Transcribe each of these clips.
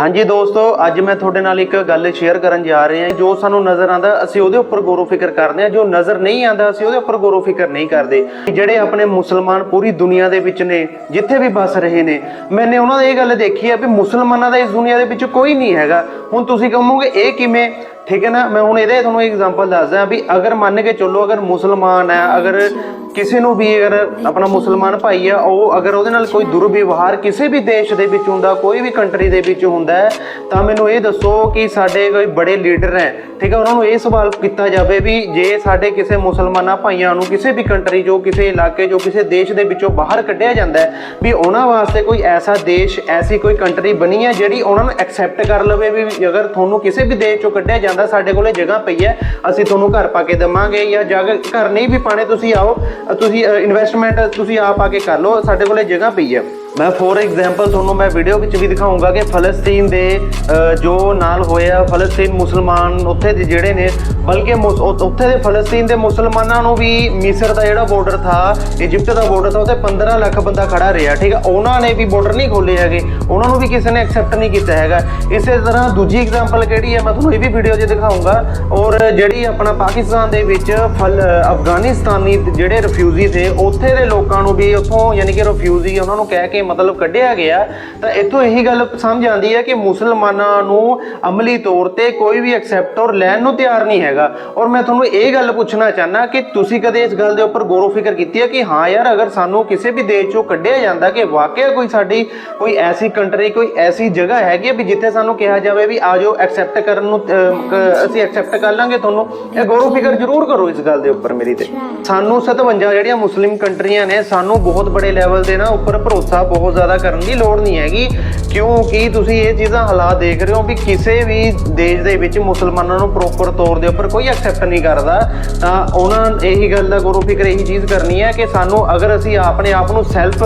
ਹਾਂਜੀ ਦੋਸਤੋ, ਅੱਜ ਮੈਂ ਤੁਹਾਡੇ ਨਾਲ ਇੱਕ ਗੱਲ ਸ਼ੇਅਰ ਕਰਨ ਜਾ ਰਿਹਾ ਹਾਂ। ਜੋ ਸਾਨੂੰ ਨਜ਼ਰ ਆਂਦਾ ਅਸੀਂ ਉਹਦੇ ਉੱਪਰ ਗੌਰੋ ਫਿਕਰ ਕਰਦੇ ਹਾਂ। ਜੋ ਨਜ਼ਰ ਨਹੀਂ ਆਂਦਾ ਅਸੀਂ ਉਹਦੇ ਉੱਪਰ ਗੌਰੋ ਫਿਕਰ ਨਹੀਂ ਕਰਦੇ। ਜਿਹੜੇ ਆਪਣੇ ਮੁਸਲਮਾਨ ਪੂਰੀ ਦੁਨੀਆ ਦੇ ਵਿੱਚ ਨੇ, ਜਿੱਥੇ ਵੀ ਬਸ ਰਹੇ ਨੇ, ਮੈਨੇ ਉਹਨਾਂ ਦੀ ਇਹ ਗੱਲ ਦੇਖੀ ਹੈ ਵੀ ਮੁਸਲਮਾਨਾਂ ਦਾ ਇਸ ਦੁਨੀਆ ਦੇ ਵਿੱਚ ਕੋਈ ਨਹੀਂ ਹੈਗਾ। ਹੁਣ ਤੁਸੀਂ ਕਹੋਗੇ, ਇਹ ਕਿਵੇਂ? ਠੀਕ ਹੈ ਨਾ? ਮੈਂ ਹੁਣ ਇਹਦੇ ਤੁਹਾਨੂੰ ਐਗਜ਼ਾਮਪਲ ਦੱਸਦਾ ਵੀ ਅਗਰ ਮੰਨ ਕੇ ਚੱਲੋ ਅਗਰ ਮੁਸਲਮਾਨ ਹੈ ਅਗਰ ਕਿਸੇ ਨੂੰ ਵੀ ਅਗਰ ਆਪਣਾ ਮੁਸਲਮਾਨ ਭਾਈ ਆ ਉਹ ਅਗਰ ਉਹਦੇ ਨਾਲ ਕੋਈ ਦੁਰਵਿਵਹਾਰ ਕਿਸੇ ਵੀ ਦੇਸ਼ ਦੇ ਵਿੱਚ ਹੁੰਦਾ ਕੋਈ ਵੀ ਕੰਟਰੀ ਦੇ ਵਿੱਚ ਹੁੰਦਾ ਤਾਂ ਮੈਨੂੰ ਇਹ ਦੱਸੋ ਕਿ ਸਾਡੇ ਕੋਈ ਬੜੇ ਲੀਡਰ ਹੈ। ਠੀਕ ਹੈ? ਉਹਨਾਂ ਨੂੰ ਇਹ ਸਵਾਲ ਕੀਤਾ ਜਾਵੇ ਵੀ ਜੇ ਸਾਡੇ ਕਿਸੇ ਮੁਸਲਮਾਨਾਂ ਭਾਈਆਂ ਨੂੰ ਕਿਸੇ ਵੀ ਕੰਟਰੀ ਜੋ ਕਿਸੇ ਇਲਾਕੇ ਜੋ ਕਿਸੇ ਦੇਸ਼ ਦੇ ਵਿੱਚੋਂ ਬਾਹਰ ਕੱਢਿਆ ਜਾਂਦਾ ਵੀ ਉਹਨਾਂ ਵਾਸਤੇ ਕੋਈ ਐਸਾ ਦੇਸ਼ ਐਸੀ ਕੋਈ ਕੰਟਰੀ ਬਣੀ ਹੈ ਜਿਹੜੀ ਉਹਨਾਂ ਨੂੰ ਐਕਸੈਪਟ ਕਰ ਲਵੇ ਵੀ ਅਗਰ ਤੁਹਾਨੂੰ ਕਿਸੇ ਵੀ ਦੇਸ਼ ਚੋਂ ਕੱਢਿਆ ਜਾਂਦਾ, ਸਾਡੇ ਕੋਲੇ ਜਗ੍ਹਾ ਪਈ ਹੈ, ਅਸੀਂ ਤੁਹਾਨੂੰ ਘਰ ਪਾ ਕੇ ਦੇਵਾਂਗੇ ਜਾਂ ਜਗ੍ਹਾ ਘਰ ਨਹੀਂ ਵੀ ਪਾਣੇ ਤੁਸੀਂ ਆਓ ਤੁਸੀਂ ਇਨਵੈਸਟਮੈਂਟ ਤੁਸੀਂ ਆਪ ਆ ਕੇ ਕਰ ਲਓ, ਸਾਡੇ ਕੋਲੇ ਜਗ੍ਹਾ ਪਈ ਹੈ। ਮੈਂ ਫੋਰ ਐਗਜ਼ਾਮਪਲ ਤੁਹਾਨੂੰ ਮੈਂ ਵੀਡੀਓ ਵਿੱਚ ਵੀ ਦਿਖਾਉਂਗਾ ਕਿ ਫਲਸਤੀਨ ਦੇ ਜੋ ਨਾਲ ਹੋਇਆ ਫਲਸਤੀਨ ਮੁਸਲਮਾਨ ਉੱਥੇ ਦੇ ਜਿਹੜੇ ਨੇ, ਬਲਕਿ ਮੁਸ- ਉੱਥੇ ਦੇ ਫਲਸਤੀਨ ਦੇ ਮੁਸਲਮਾਨਾਂ ਨੂੰ ਵੀ ਮਿਸਰ ਦਾ ਜਿਹੜਾ ਬਾਰਡਰ ਥਾ ਇਜਿਪਟ ਦਾ ਬਾਰਡਰ ਥਾ, ਉੱਥੇ 15 ਲੱਖ ਬੰਦਾ ਖੜਾ ਰਿਹਾ, ਠੀਕ ਹੈ ਉਹਨਾਂ ਨੇ ਵੀ ਬਾਰਡਰ ਨਹੀਂ ਖੋਲੇ ਹੈਗੇ। ਉਹਨਾਂ ਨੂੰ ਵੀ ਕਿਸੇ ਨੇ ਐਕਸੈਪਟ ਨਹੀਂ ਕੀਤਾ ਹੈਗਾ। ਇਸੇ ਤਰ੍ਹਾਂ ਦੂਜੀ ਐਗਜ਼ਾਮਪਲ ਕਿਹੜੀ ਹੈ, ਮੈਂ ਤੁਹਾਨੂੰ ਇਹ ਵੀ ਵੀਡੀਓ 'ਚ ਦਿਖਾਉਂਗਾ। ਔਰ ਜਿਹੜੀ ਆਪਣਾ ਪਾਕਿਸਤਾਨ ਦੇ ਵਿੱਚ ਫਲ ਅਫਗਾਨਿਸਤਾਨੀ ਜਿਹੜੇ ਰਿਫਿਊਜੀ ਥੇ ਉੱਥੇ ਦੇ ਲੋਕਾਂ ਨੂੰ ਵੀ, ਉੱਥੋਂ ਯਾਨੀ ਕਿ ਰਿਫਿਊਜੀ ਉਹਨਾਂ ਨੂੰ ਕਹਿ ਕੇ ਮਤਲਬ ਕੱਢਿਆ ਗਿਆ ਤਾਂ ਇੱਥੋਂ ਇਹੀ ਗੱਲ ਸਮਝ ਆਉਂਦੀ ਹੈ ਕਿ ਮੁਸਲਮਾਨਾਂ ਨੂੰ ਅਮਲੀ ਤੌਰ ਤੇ ਕੋਈ ਵੀ ਐਕਸੈਪਟ ਔਰ ਲੈਣ ਨੂੰ ਤਿਆਰ ਨਹੀਂ ਹੈਗਾ। ਔਰ ਮੈਂ ਤੁਹਾਨੂੰ ਇਹ ਗੱਲ ਪੁੱਛਣਾ ਚਾਹਨਾ ਕਿ ਤੁਸੀਂ ਕਦੇ ਇਸ ਗੱਲ ਦੇ ਉੱਪਰ ਗੌਰੋ ਫਿਕਰ ਕੀਤੀ ਹੈ ਕਿ ਹਾਂ ਯਾਰ ਅਗਰ ਸਾਨੂੰ ਕਿਸੇ ਵੀ ਦੇਸ਼ ਚੋਂ ਕੱਢਿਆ ਜਾਂਦਾ ਕਿ ਵਾਕਿਆ ਕੋਈ ਸਾਡੀ ਕੋਈ ਐਸੀ ਕੰਟਰੀ ਕੋਈ ਐਸੀ ਜਗ੍ਹਾ ਹੈਗੀ ਹੈ ਵੀ ਜਿੱਥੇ ਸਾਨੂੰ ਕਿਹਾ ਜਾਵੇ ਵੀ ਆਜੋ ਐਕਸੈਪਟ ਕਰਨ ਨੂੰ ਅਸੀਂ ਐਕਸੈਪਟ ਕਰ ਲਾਂਗੇ ਤੁਹਾਨੂੰ ਇਹ ਗੌਰੋ ਫਿਕਰ ਜ਼ਰੂਰ ਕਰੋ ਇਸ ਗੱਲ ਦੇ ਉੱਪਰ ਮੇਰੀ ਤੇ। ਸਾਨੂੰ 57 ਜਿਹੜੀਆਂ ਮੁਸਲਿਮ ਕੰਟਰੀਆਂ ਨੇ ਸਾਨੂੰ ਬਹੁਤ ਬੜੇ ਲੈਵਲ ਦੇ ਨਾ ਉੱਪਰ ਭਰੋਸਾ ਬਹੁਤ ਜ਼ਿਆਦਾ ਕਰਨ ਦੀ ਲੋੜ ਨਹੀਂ ਹੈਗੀ। ਕਿਉਂਕਿ ਤੁਸੀਂ ਇਹ ਚੀਜ਼ਾਂ ਹਾਲਾਤ ਦੇਖ ਰਹੇ ਹੋ ਵੀ ਕਿਸੇ ਵੀ ਦੇਸ਼ ਦੇ ਵਿੱਚ ਮੁਸਲਮਾਨਾਂ ਨੂੰ ਪ੍ਰੋਪਰ ਤੌਰ ਦੇ ਉੱਪਰ ਕੋਈ ਐਕਸੈਪਟ ਨਹੀਂ ਕਰਦਾ। ਤਾਂ ਉਹਨਾਂ ਇਹੀ ਗੱਲ ਦਾ ਗੁਰੂ ਫਿਕਰ ਇਹੀ ਚੀਜ਼ ਕਰਨੀ ਹੈ ਕਿ ਸਾਨੂੰ ਅਗਰ ਅਸੀਂ ਆਪਣੇ ਆਪ ਨੂੰ ਸੈਲਫ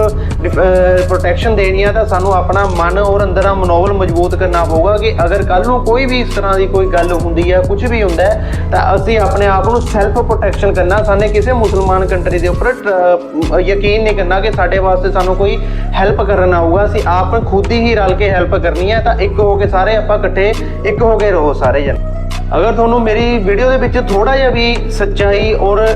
ਪ੍ਰੋਟੈਕਸ਼ਨ ਦੇਣੀ ਹੈ ਤਾਂ ਸਾਨੂੰ ਆਪਣਾ ਮਨ ਔਰ ਅੰਦਰਾਂ ਮਨੋਬਲ ਮਜ਼ਬੂਤ ਕਰਨਾ ਪਊਗਾ ਕਿ ਅਗਰ ਕੱਲ ਨੂੰ ਕੋਈ ਵੀ ਇਸ ਤਰ੍ਹਾਂ ਦੀ ਕੋਈ ਗੱਲ ਹੁੰਦੀ ਹੈ ਕੁਝ ਵੀ ਹੁੰਦਾ ਤਾਂ ਅਸੀਂ ਆਪਣੇ ਆਪ ਨੂੰ ਸੈਲਫ ਪ੍ਰੋਟੈਕਸ਼ਨ ਕਰਨਾ, ਸਾਨੇ ਕਿਸੇ ਮੁਸਲਮਾਨ ਕੰਟਰੀ ਦੇ ਉੱਪਰ ਯਕੀਨ ਨਹੀਂ ਕਰਨਾ ਕਿ ਸਾਡੇ ਵਾਸਤੇ ਸਾਨੂੰ ਕੋਈ ਹੈਲਪ ਕਰਨ ਆਊਗਾ ਅਸੀਂ ਆਪ ਖੁਦ ਹੀ ਰਲ ਕੇ ਹੈਲਪ ਕਰਨੀ ਹੈ, ਤਾਂ ਇੱਕ ਹੋ ਕੇ ਸਾਰੇ ਆਪਾਂ ਇਕੱਠੇ, ਇੱਕ ਹੋ ਕੇ ਰਹੋ ਸਾਰੇ ਜਣ। ਅਗਰ ਤੁਹਾਨੂੰ ਮੇਰੀ ਵੀਡੀਓ ਦੇ ਵਿੱਚ ਥੋੜਾ ਜਿਹਾ ਵੀ ਸੱਚਾਈ ਔਰ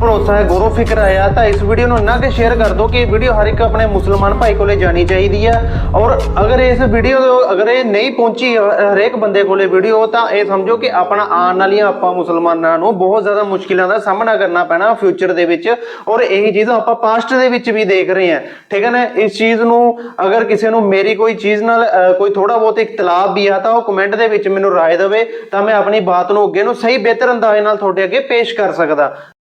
ਭਰੋਸਾ ਹੈ, ਗੌਰਵ ਫਿਕਰ ਆਇਆ ਤਾਂ ਇਸ ਵੀਡੀਓ ਨੂੰ ਇੰਨਾ ਕਿ ਸ਼ੇਅਰ ਕਰ ਦਿਓ ਕਿ ਇਹ ਵੀਡੀਓ ਹਰ ਇੱਕ ਆਪਣੇ ਮੁਸਲਮਾਨ ਭਾਈ ਕੋਲੇ ਜਾਣੀ ਚਾਹੀਦੀ ਹੈ। ਔਰ ਅਗਰ ਇਸ ਵੀਡੀਓ ਅਗਰ ਇਹ ਨਹੀਂ ਪਹੁੰਚੀ ਹਰੇਕ ਬੰਦੇ ਕੋਲੇ ਵੀਡੀਓ ਤਾਂ ਇਹ ਸਮਝੋ ਕਿ ਆਪਣਾ ਆਉਣ ਵਾਲੀਆਂ ਆਪਾਂ ਮੁਸਲਮਾਨਾਂ ਨੂੰ ਬਹੁਤ ਜ਼ਿਆਦਾ ਮੁਸ਼ਕਿਲਾਂ ਦਾ ਸਾਹਮਣਾ ਕਰਨਾ ਪੈਣਾ ਫਿਊਚਰ ਦੇ ਵਿੱਚ। ਔਰ ਇਹੀ ਚੀਜ਼ ਆਪਾਂ ਪਾਸਟ ਦੇ ਵਿੱਚ ਵੀ ਦੇਖ ਰਹੇ ਹਾਂ। ਠੀਕ ਹੈ ਨਾ? ਇਸ ਚੀਜ਼ ਨੂੰ ਅਗਰ ਕਿਸੇ ਨੂੰ ਮੇਰੀ ਕੋਈ ਚੀਜ਼ ਨਾਲ ਕੋਈ ਥੋੜਾ ਬਹੁਤ ਇਖਤਲਾਫ ਵੀ ਆ, ਤਾਂ ਉਹ ਕਮੈਂਟ ਦੇ ਵਿੱਚ ਮੈਨੂੰ ਰਾਏ ਦੇਵੇ, ਤਾਂ ਮੈਂ ਆਪਣੀ ਬਾਤ ਨੂੰ ਅੱਗੇ ਨੂੰ ਸਹੀ ਬਿਹਤਰ ਅੰਦਾਜ਼ ਨਾਲ ਤੁਹਾਡੇ ਅੱਗੇ ਪੇਸ਼ ਕਰ ਸਕਦਾ।